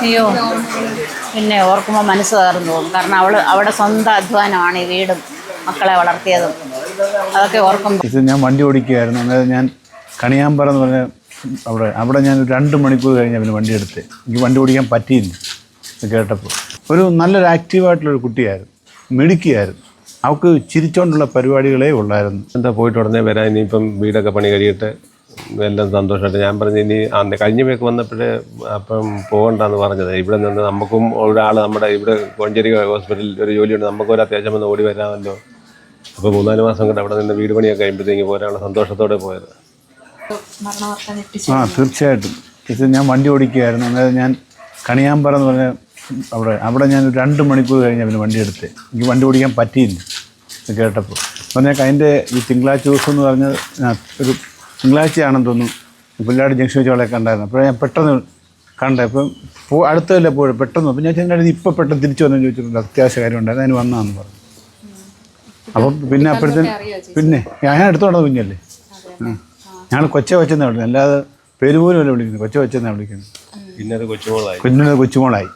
അയ്യോ. പിന്നെ ഓർക്കുമ്പോൾ മനസ്സ് തകർന്നു പോകും. കാരണം അവൾ അവിടെ സ്വന്തം അധ്വാനമാണ് ഈ വീടും മക്കളെ വളർത്തിയതും. അതൊക്കെ ഓർക്കുമ്പോൾ ഇത് ഞാൻ വണ്ടി ഓടിക്കുകയായിരുന്നു അതായത് ഞാൻ കണിയാമ്പറ എന്ന് പറഞ്ഞ അവിടെ അവിടെ ഞാൻ ഒരു രണ്ട് മണിക്കൂർ കഴിഞ്ഞാൽ പിന്നെ വണ്ടി എടുത്ത്. എനിക്ക് വണ്ടി ഓടിക്കാൻ പറ്റിയില്ല. ഇത് കേട്ടപ്പോൾ. ഒരു നല്ലൊരു ആക്റ്റീവായിട്ടുള്ളൊരു കുട്ടിയായിരുന്നു. മിടുക്കിയായിരുന്നു. അവൾക്ക് ചിരിച്ചോണ്ടുള്ള പരിപാടികളേ ഉള്ളായിരുന്നു. എന്താ പോയിട്ട് ഉടനെ വരാൻ? ഇനിയിപ്പം വീടൊക്കെ പണി കഴിയിട്ട്? എല്ലാം സന്തോഷമായിട്ട് ഞാൻ പറഞ്ഞു ഇനി അന്ന് കഴിഞ്ഞ വീക്ക് വന്നപ്പോഴേ അപ്പം പോകണ്ടെന്ന് പറഞ്ഞത്. ഇവിടെ നിന്ന് നമുക്കും ഒരാൾ നമ്മുടെ ഇവിടെ കോഞ്ചേരി ഹോസ്പിറ്റലിൽ ഒരു ജോലിയുണ്ട്. നമുക്കും ഒരു അത്യാവശ്യം വന്ന് ഓടി വരാമല്ലോ. അപ്പോൾ മൂന്നാൽ മാസം കൊണ്ട് അവിടെ നിന്ന് വീട് പണിയൊക്കെ കഴിയുമ്പോഴത്തേക്ക് പോരാനുള്ള സന്തോഷത്തോടെ പോയത്. ആ തീർച്ചയായിട്ടും. തീർച്ചയായും ഞാൻ വണ്ടി ഓടിക്കുകയായിരുന്നു അതായത് ഞാൻ കണിയാമ്പറ എന്ന് പറഞ്ഞ അവിടെ അവിടെ ഞാൻ ഒരു രണ്ട് മണിക്കൂർ കഴിഞ്ഞ പിന്നെ വണ്ടി എടുത്ത്. എനിക്ക് വണ്ടി ഓടിക്കാൻ പറ്റിയില്ല. കേട്ടപ്പോൾ. പറഞ്ഞാൽ അതിന്റെ ഈ തിങ്കളാഴ്ച ദിവസം എന്ന് പറഞ്ഞത് ആ, ഒരു തിങ്കളാഴ്ചയാണെന്ന് തോന്നുന്നു. പുല്ലാട് ജംഗ്ഷൻ വെച്ച് അവളെ കണ്ടായിരുന്നു അപ്പോൾ ഞാൻ പെട്ടെന്ന് കണ്ടേ. അപ്പം പോ അടുത്തതല്ലേ പോയി പെട്ടെന്ന് അപ്പം ഞാൻ ചെന്നിട്ട് ഇപ്പോൾ പെട്ടെന്ന് തിരിച്ചു വന്നു ചോദിച്ചിട്ടുണ്ട്. അത്യാവശ്യ കാര്യം ഉണ്ടായിരുന്നു. അതിന് വന്നാന്ന് പറഞ്ഞു. അപ്പം പിന്നെ അപ്പോഴത്തേന് പിന്നെ ഞാൻ എടുത്തോണ്ട് കുഞ്ഞല്ലേ? ഞങ്ങൾ കൊച്ച വെച്ചെന്നാണ് വിളിക്കുന്നത്. അല്ലാതെ പേര് പോലും അല്ല വിളിക്കുന്നത്. കൊച്ച വെച്ചെന്നാണ് വിളിക്കുന്നത്. പിന്നെ അത് കൊച്ചുമോളായി. കൊച്ചുമോളായി.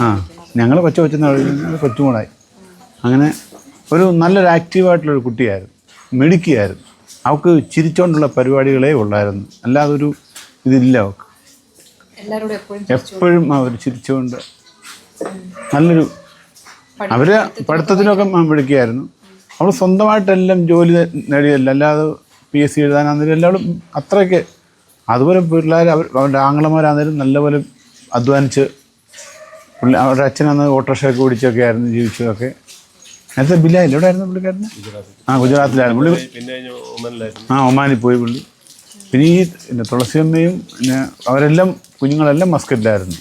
ആ. ഞങ്ങൾ കൊച്ച വെച്ചെന്നാണ് വിളിക്കുന്നത്. കൊച്ചുമോളായി. അങ്ങനെ ഒരു നല്ലൊരു ആക്റ്റീവായിട്ടുള്ളൊരു കുട്ടിയായിരുന്നു. മിടുക്കിയായിരുന്നു. അവൾക്ക് ചിരിച്ചോണ്ടുള്ള പരിപാടികളേ ഉള്ളായിരുന്നു. അല്ലാതെ ഒരു ഇതില്ല അവൾക്ക് എപ്പോഴും അവർ ചിരിച്ചുകൊണ്ട് നല്ലൊരു അവർ പഠിത്തത്തിലൊക്കെ വിളിക്കുകയായിരുന്നു അവൾ സ്വന്തമായിട്ടെല്ലാം ജോലി നേടിയല്ല അല്ലാതെ പി എസ് സി എഴുതാനാണെങ്കിലും എല്ലാവരും അത്രയ്ക്ക് അതുപോലെ പിള്ളേർ അവർ അവരുടെ ആംഗ്ലമാരാന്നേരം നല്ലപോലെ അധ്വാനിച്ച് അവരുടെ അച്ഛനന്ന് ഓട്ടോറിക്ഷയൊക്കെ ഓടിച്ചൊക്കെ ആയിരുന്നു ജീവിച്ചതൊക്കെ. നേരത്തെ ബില്ലായില്ല? എവിടെ ആയിരുന്നു പുള്ളിക്കാരന് ആ ഗുജറാത്തിലായിരുന്നു. പുള്ളി പിന്നെ ആ ഒമാനിൽ പോയി പുള്ളി. പിന്നെ ഈ പിന്നെ തുളസിയമ്മയും പിന്നെ അവരെല്ലാം കുഞ്ഞുങ്ങളെല്ലാം മസ്കറ്റിലായിരുന്നു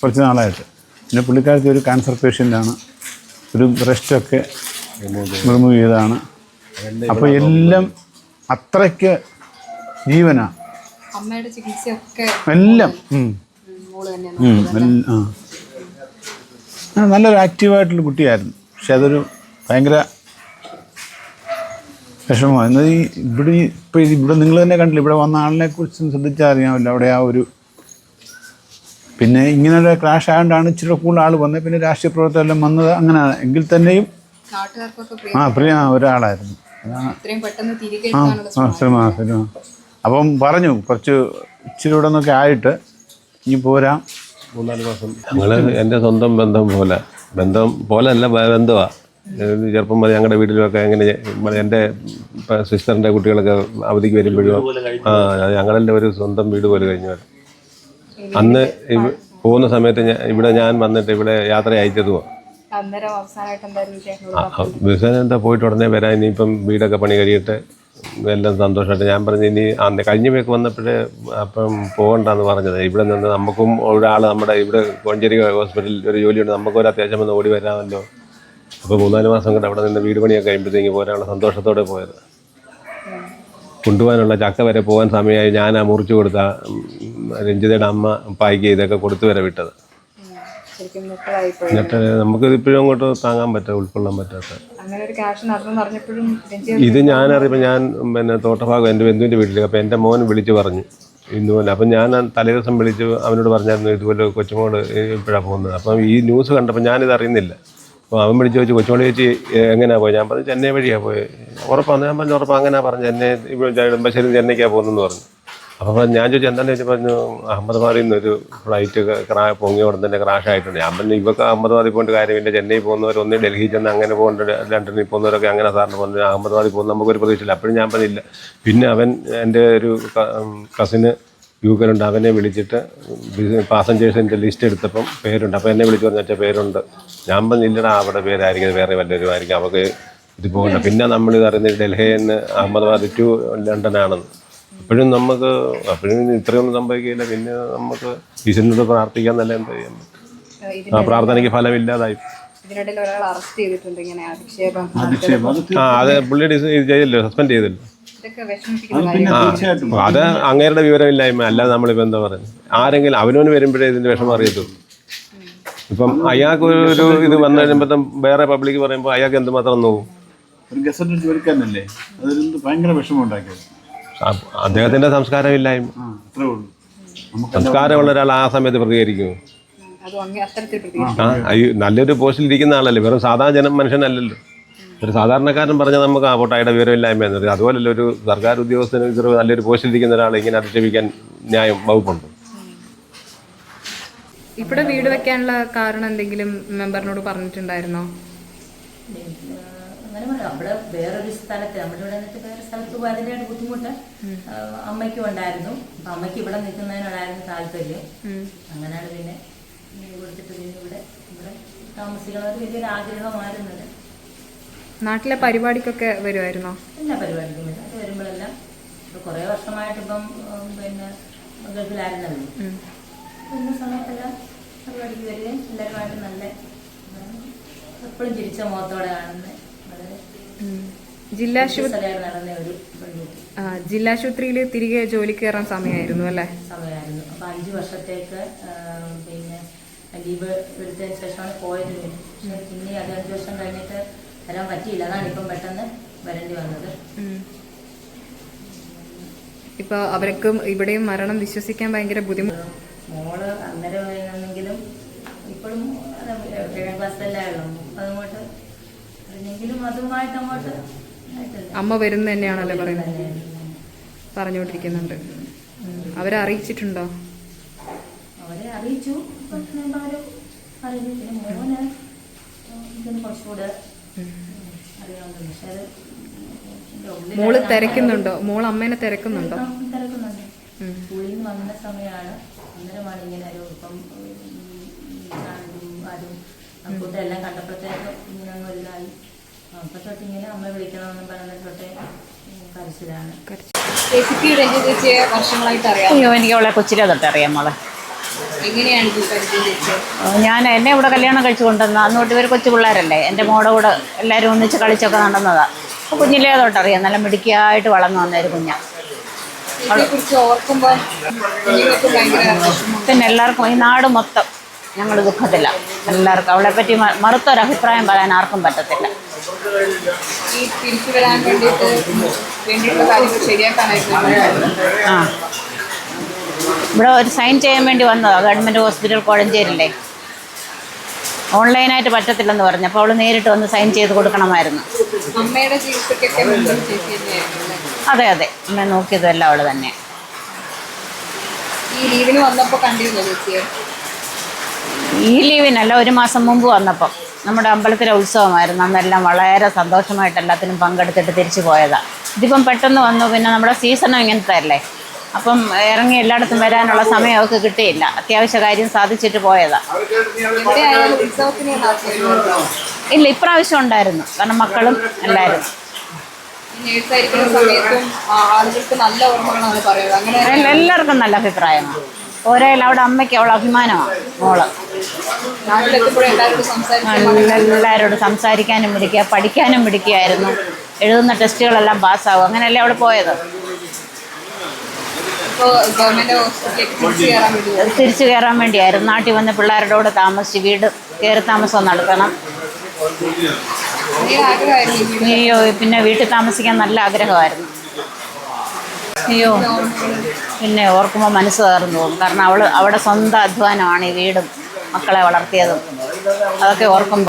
കുറച്ച് നാളായിട്ട്. പിന്നെ പുള്ളിക്കാരത്തി ഒരു ക്യാൻസർ പേഷ്യന്റാണ് ഒരു ബ്രസ്റ്റൊക്കെ റിമൂവ് ചെയ്തതാണ് അപ്പോൾ എല്ലാം അത്രയ്ക്ക് ജീവനാ. അമ്മയുടെ ചികിത്സയൊക്കെ എല്ലാം. നല്ലൊരു ആക്റ്റീവായിട്ടുള്ള കുട്ടിയായിരുന്നു. പക്ഷെ അതൊരു ഭയങ്കര വിഷമമാണ്. എന്നാൽ ഈ ഇവിടെ ഇപ്പോൾ ഇത് ഇവിടെ നിങ്ങൾ തന്നെ കണ്ടില്ല ഇവിടെ വന്ന ആളിനെ കുറിച്ച് ശ്രദ്ധിച്ചാൽ അറിയാമല്ലോ അവിടെ ആ ഒരു പിന്നെ ഇങ്ങനെ ക്രാഷ് ആയതുകൊണ്ടാണ് ഇച്ചിരി കൂടുതൽ ആൾ വന്നത്. പിന്നെ രാഷ്ട്രീയ പ്രവർത്തകരെല്ലാം വന്നത് അങ്ങനെയാണ് എങ്കിൽ തന്നെയും ആ പ്രിയ ആ, ഒരാളായിരുന്നു. ആ സിനിമ അപ്പം പറഞ്ഞു കുറച്ച് ഇച്ചിരി ഇവിടെ നിന്നൊക്കെ ആയിട്ട് ഇനി പോരാം. മൂന്നാൽ മാസം ഞങ്ങൾ എന്റെ സ്വന്തം ബന്ധം പോലെ. ബന്ധം പോലെ അല്ല ബന്ധമാണ് ചെറുപ്പം മുതൽ ഞങ്ങളുടെ വീട്ടിലൊക്കെ എങ്ങനെ എന്റെ സിസ്റ്ററിന്റെ കുട്ടികളൊക്കെ അവധിക്ക് വരുമ്പോഴും ആ ഞങ്ങളെന്റെ ഒരു സ്വന്തം വീട് പോലെ കഴിഞ്ഞു. വരും. അന്ന് പോകുന്ന സമയത്ത് ഇവിടെ ഞാൻ വന്നിട്ട് ഇവിടെ യാത്ര അയച്ചതുമോ ബിസിനസ് എന്താ പോയിട്ട് ഉടനെ വരാൻ ഇനിയിപ്പം വീടൊക്കെ പണി കഴിയിട്ട് എല്ലാം സന്തോഷമായിട്ട് ഞാൻ പറഞ്ഞു ഇനി അന്ന് കഴിഞ്ഞ വേക്ക് വന്നപ്പോഴേ അപ്പം പോകണ്ടെന്ന് പറഞ്ഞത്. ഇവിടെ നിന്ന് നമുക്കും ഒരാൾ നമ്മുടെ ഇവിടെ കോഞ്ചേരി ഹോസ്പിറ്റലിൽ ഒരു ജോലിയുണ്ട്. നമുക്കൊരു അത്യാവശ്യം വന്ന് ഓടി വരാമല്ലോ. അപ്പോൾ മൂന്നാൽ മാസം കൊണ്ട് അവിടെ നിന്ന് വീട് പണിയൊക്കെ കഴിയുമ്പോഴത്തേക്ക് പോരാനുള്ള സന്തോഷത്തോടെ പോയത്. കൊണ്ടുപോകാനുള്ള ചക്ക വരെ പോകാൻ സമയമായി. ഞാൻ ആ മുറിച്ചു കൊടുത്ത രഞ്ജിതയുടെ അമ്മ പായ്ക്ക് ഇതൊക്കെ കൊടുത്തു വരെ വിട്ടത്. എന്നിട്ട് നമുക്കിത് ഇപ്പോഴും അങ്ങോട്ട് താങ്ങാൻ പറ്റാ ഉൾക്കൊള്ളാൻ പറ്റാത്ത. ഇത് ഞാൻ ഞാനറിയപ്പോൾ ഞാൻ പിന്നെ തോട്ടഭാഗം എന്റെ ബന്ധുവിന്റെ വീട്ടിൽ അപ്പോൾ എന്റെ മോൻ വിളിച്ചു പറഞ്ഞു ഇന്നുപോലെ അപ്പം ഞാൻ തലേ തലേദിവസം വിളിച്ച് അവനോട് പറഞ്ഞായിരുന്നു ഇതുപോലെ കൊച്ചുമോൾ ഇപ്പോഴാണ് പോകുന്നത്. അപ്പം ഈ ന്യൂസ് കണ്ടപ്പോൾ ഞാനിത് അറിയുന്നില്ല അപ്പോൾ അവൻ വിളിച്ച് ചോദിച്ചു കൊച്ചുമണി ചേച്ചി എങ്ങനെയാണ് പോയത് ഞാൻ പറഞ്ഞു ചെന്നൈ വഴിയാണ് പോയത് ഉറപ്പാണ് ഞാൻ പറഞ്ഞു ഉറപ്പാണ് അങ്ങനെ പറഞ്ഞു ചെന്നൈ ഇവിടെ ചെന്നൈക്കാണ് പോകുന്നതെന്ന് പറഞ്ഞു. അപ്പോൾ ഞാൻ ചോദിച്ചു എന്താണെന്ന് ചോദിച്ചു? പറഞ്ഞു അഹമ്മദാബാദിൽ നിന്ന് ഒരു ഫ്ലൈറ്റ് ക്രാ പൊങ്ങി ഉടൻ തന്നെ ക്രാഷ് ആയിട്ടുണ്ട് ഞാൻ പറഞ്ഞു ഇവർക്ക് അഹമ്മദാബാദിൽ പോകേണ്ട കാര്യമില്ല ചെന്നൈ പോകുന്നവർ ഒന്ന് ഡൽഹി ചെന്ന് അങ്ങനെ പോകേണ്ട ലണ്ടനിൽ പോകുന്നവരൊക്കെ അങ്ങനെ സാറിന് പറഞ്ഞു അഹമ്മദാബാദിൽ പോകുന്ന നമുക്കൊരു പ്രതീക്ഷയില്ല. അപ്പോഴും ഞാൻ പറഞ്ഞില്ല. പിന്നെ അവൻ എന്റെ ഒരു കസിന് യു അവനെ വിളിച്ചിട്ട് പാസഞ്ചേഴ്സിന്റെ ലിസ്റ്റ് എടുത്തപ്പം പേരുണ്ട്. അപ്പോൾ എന്നെ വിളിച്ച് പറഞ്ഞാൽ പേരുണ്ട്. ഞാൻ പറഞ്ഞില്ലടാ അവിടെ പേരായിരിക്കും വേറെ വല്ലവരും ആയിരിക്കും. അവർക്ക് ഇത് പോകണ്ട പിന്നെ നമ്മൾ ഇത് അറിയുന്നത് ഡൽഹിയിൽ നിന്ന് അഹമ്മദാബാദ് ടു ലണ്ടനാണെന്ന്. അപ്പോഴും നമുക്ക് അപ്പോഴും ഇത്രയൊന്നും സംഭവിക്കില്ല പിന്നെ നമുക്ക് ഈശ്വരനോട് പ്രാർത്ഥിക്കാൻ നല്ല എന്താ ചെയ്യാൻ പറ്റും? ആ പ്രാർത്ഥനയ്ക്ക് ഫലമില്ലാതായി. ഇതിനിടയിൽ ഒരാൾ അറസ്റ്റ് ചെയ്തിട്ടുണ്ട് ഇങ്ങനെ അധിക്ഷേപം. ആ അത് പുള്ളി ഡിസ് ഇത് ചെയ്തില്ലോ? സസ്പെൻഡ് ചെയ്തില്ലോ? ഇതൊക്കെ വിഷമിപ്പിക്കുന്ന കാര്യം പിന്നെ തീർച്ചയായിട്ടും അത് അങ്ങേരുടെ വിവരമില്ലായ്മ അല്ലാതെ നമ്മളിപ്പോൾ എന്താ പറയുന്നത് ആരെങ്കിലും അവനവന് വരുമ്പോഴേ ഇതിന്റെ വിഷമം അറിയത്തുള്ളൂ. ഇപ്പം അയാൾക്ക് ഒരു ഇത് വന്നു കഴിയുമ്പോ വേറെ പബ്ലിക് പറയുമ്പോൾ അയാൾക്ക് എന്തുമാത്രം നോവും? ഒരു ഗസറ്റ് ജോലിക്കാരനല്ലേ അതൊരു ഭയങ്കര വിഷമം ഉണ്ടാക്കിയത്. ആ, അദ്ദേഹത്തിന്റെ സംസ്കാരമില്ലായ്മ. ആ അത്രേ ഉള്ളൂ. സംസ്കാരമുള്ള ഒരാൾ ആ സമയത്ത് പ്രതികരിക്കും നല്ലൊരു പോസ്റ്റിൽ ഇരിക്കുന്ന ആളല്ലേ? വെറും സാധാരണ ജനം മനുഷ്യനല്ലല്ലോ. ഒരു സാധാരണക്കാരൻ പറഞ്ഞാൽ നമുക്ക് ആ വോട്ടായുടെ വിവരമില്ലായ്മ എന്ന് പറയും അതുപോലല്ല ഒരു സർക്കാർ ഉദ്യോഗസ്ഥന് നല്ലൊരു പോസ്റ്റിൽ ഇരിക്കുന്ന ഒരാളെ ഇങ്ങനെ അധിക്ഷേപിക്കാൻ ന്യായം വകുപ്പുണ്ട്. ഇവിടെ വീട് വെക്കാനുള്ള കാരണം എന്തെങ്കിലും മെമ്പറിനോട് പറഞ്ഞിട്ടുണ്ടായിരുന്നോ? അങ്ങനെ പറയാം. അവിടെ വേറൊരു സ്ഥലത്ത് നമ്മുടെ ഇവിടെ നിന്നിട്ട് വേറെ സ്ഥലത്ത് പോയതിന്റെ ഒരു ബുദ്ധിമുട്ട് അമ്മയ്ക്കും ഉണ്ടായിരുന്നു. അപ്പൊ അമ്മയ്ക്ക് ഇവിടെ നിൽക്കുന്നതിനോടായിരുന്നു താല്പര്യം. അങ്ങനെയാണ് പിന്നെ വീട് കൊടുത്തിട്ട് പിന്നെ ഇവിടെ ഇവിടെ താമസിക്കണമെന്ന് വലിയൊരു ആഗ്രഹമായിരുന്നത്. നാട്ടിലെ പരിപാടിക്കൊക്കെ വരുമായിരുന്നോ എല്ലാ പരിപാടിക്കും അത് വരുമ്പോഴെല്ലാം ഇപ്പൊ കുറെ വർഷമായിട്ട് ഇപ്പം പിന്നെ ഗൾഫിലായിരുന്നല്ലോ. വരുന്ന സമയത്തെല്ലാം പരിപാടിക്ക് വരികയും എല്ലാവരുമായിട്ട് നല്ല എപ്പോഴും ചിരിച്ച മുഖത്തോടെ കാണുന്ന വളരെ ഒരു ജില്ലാശുപത്രിയിൽ തിരികെ ജോലിക്ക് കയറാൻ സമയമായിരുന്നു അല്ലേ? സമയമായിരുന്നു. അപ്പൊ അഞ്ചു വർഷത്തേക്ക് പിന്നെ ലീവ് എടുത്തതിന് ശേഷമാണ് പോയത് പിന്നെ. അത് അഞ്ച് വർഷം കഴിഞ്ഞിട്ട് വരാൻ പറ്റിയില്ല. അതാണ് ഇപ്പം പെട്ടെന്ന് വരേണ്ടി വന്നത്. ഇപ്പൊ അവർക്കും ഇവിടെയും മരണം വിശ്വസിക്കാൻ ഭയങ്കര ബുദ്ധിമുട്ട് മോൾ അന്നേരം ആണെങ്കിലും ഇപ്പോഴും ഏഴാം ക്ലാസ്സിലല്ലേ ഉള്ളൂ. അതങ്ങോട്ട് അറിഞ്ഞെങ്കിലും അതുമായിട്ട് അങ്ങോട്ട് അമ്മ വരുന്ന തന്നെയാണല്ലോ പറയുന്നത്. പറഞ്ഞുകൊണ്ടിരിക്കുന്നുണ്ട്. അവരെ അറിയിച്ചിട്ടുണ്ടോ അറിയിച്ചു. പക്ഷേ പറയുന്നു പിന്നെ മോന് ഇതിന് കുറച്ചുകൂടെ അറിയാവുന്നത് പക്ഷെ അത് മോൾ തിരക്കുന്നുണ്ടോ? മോൾ അമ്മേനെ തിരക്കുന്നുണ്ടോ? തിരക്കുന്നുണ്ട്. സ്കൂളിൽ നിന്ന് വന്ന സമയമാണ്. അന്നേരമാണ് ഇങ്ങനെ ഒരു ഇപ്പം അതും കൂട്ടെല്ലാം കണ്ടപ്പോഴത്തേക്ക് ഇങ്ങനെ അങ്ങ് വലുതായി. അപ്പൊ തൊട്ട് ഇങ്ങനെ അമ്മ വിളിക്കണമെന്ന് പറഞ്ഞ തൊട്ടേ കരച്ചിലാണ്. വർഷങ്ങളായിട്ട് അറിയാം അയ്യോ എനിക്ക് അവളെ കൊച്ചിലെ തൊട്ട് അറിയാം മോളെ. ഞാൻ എന്നെ ഇവിടെ കല്യാണം കഴിച്ചു കൊണ്ടുവന്ന അന്ന് തൊട്ട് ഇവർ കൊച്ചു പിള്ളേരല്ലേ എന്റെ മോടെ കൂടെ എല്ലാവരും ഒന്നിച്ച് കളിച്ചൊക്കെ നടന്നതാണ് അപ്പോൾ കുഞ്ഞിലേ തൊട്ടറിയാം നല്ല മിടുക്കിയായിട്ട് വളർന്നു വന്ന ഒരു കുഞ്ഞാണ് പിന്നെ എല്ലാവർക്കും ഈ നാട് മൊത്തം ഞങ്ങൾ ദുഃഖത്തില്ല എല്ലാവർക്കും അവളെ പറ്റി മറുത്തൊരഭിപ്രായം പറയാൻ ആർക്കും പറ്റത്തില്ല. ആ. ഇവിടെ ഒരു സൈൻ ചെയ്യാൻ വേണ്ടി വന്നതാണ് ഗവൺമെന്റ് ഹോസ്പിറ്റൽ കോഴഞ്ചേരില്ലേ? ഓൺലൈനായിട്ട് പറ്റത്തില്ലെന്ന് പറഞ്ഞു. അപ്പോൾ അവൾ നേരിട്ട് വന്ന് സൈൻ ചെയ്ത് കൊടുക്കണമായിരുന്നു. അമ്മയുടെ അതെ അതെ. അമ്മ നോക്കിയതല്ല അവൾ തന്നെ. ഈ ലീവിന് വന്നപ്പോൾ കണ്ടിരുന്നോ ഈ ലീവിനല്ല ഒരു മാസം മുമ്പ് വന്നപ്പം. നമ്മുടെ അമ്പലത്തിലെ ഉത്സവമായിരുന്നു. അന്നെല്ലാം വളരെ സന്തോഷമായിട്ട് എല്ലാത്തിനും പങ്കെടുത്തിട്ട് തിരിച്ചു പോയതാണ് ഇതിപ്പം പെട്ടെന്ന് വന്നു. പിന്നെ നമ്മുടെ സീസണും ഇങ്ങനത്തെ അല്ലേ? അപ്പം ഇറങ്ങി എല്ലായിടത്തും വരാനുള്ള സമയം അവർക്ക് കിട്ടിയില്ല. അത്യാവശ്യ കാര്യം സാധിച്ചിട്ട് പോയതാ. ഇല്ല ഇപ്രാവശ്യം ഉണ്ടായിരുന്നു. കാരണം മക്കളും എല്ലാവരും എല്ലാവർക്കും നല്ല അഭിപ്രായമാണ്. ഓരോ അവിടെ അമ്മയ്ക്ക് അവൾ അഭിമാനമാണ് മോൾ. എല്ലാവരോടും സംസാരിക്കാനും പിടിക്കുക പഠിക്കാനും പിടിക്കുകയായിരുന്നു എഴുതുന്ന ടെസ്റ്റുകളെല്ലാം പാസ്സാവും അങ്ങനെയല്ലേ അവൾ പോയത്? തിരിച്ചു കയറാൻ വേണ്ടിയായിരുന്നു. നാട്ടിൽ വന്ന് പിള്ളേരുടെ കൂടെ താമസിച്ച് വീട് കയറി താമസം നടത്തണം. അയ്യോ പിന്നെ വീട്ടിൽ താമസിക്കാൻ നല്ല ആഗ്രഹമായിരുന്നു. അയ്യോ പിന്നെ ഓർക്കുമ്പോൾ മനസ്സ് കയറുന്നു പോകും. കാരണം അവൾ അവിടെ സ്വന്തം അധ്വാനമാണ് ഈ വീടും മക്കളെ വളർത്തിയതും. അതൊക്കെ ഓർക്കുമ്പോൾ